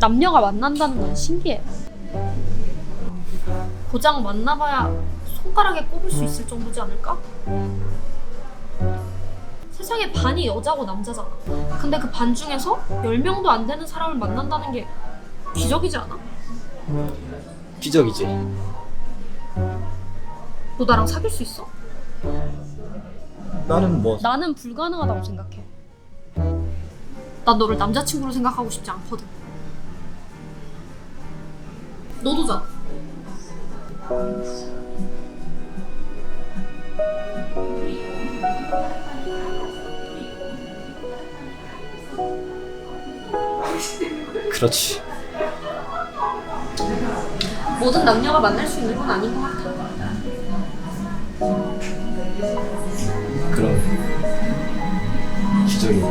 남녀가 만난다는 건 신기해. 고장 만나봐야 손가락에 꼽을 수 있을 정도지 않을까? 세상에 반이 여자고 남자잖아. 근데 그 반 중에서 10명도 안 되는 사람을 만난다는 게 기적이지 않아? 기적이지. 너 나랑 사귈 수 있어? 나는 뭐 나는 불가능하다고 생각해. 난 너를 남자친구로 생각하고 싶지 않거든. 너도잖아. 그렇지. 모든 남녀가 만날 수 있는 건 아닌 것 같아. 그럼 기적이.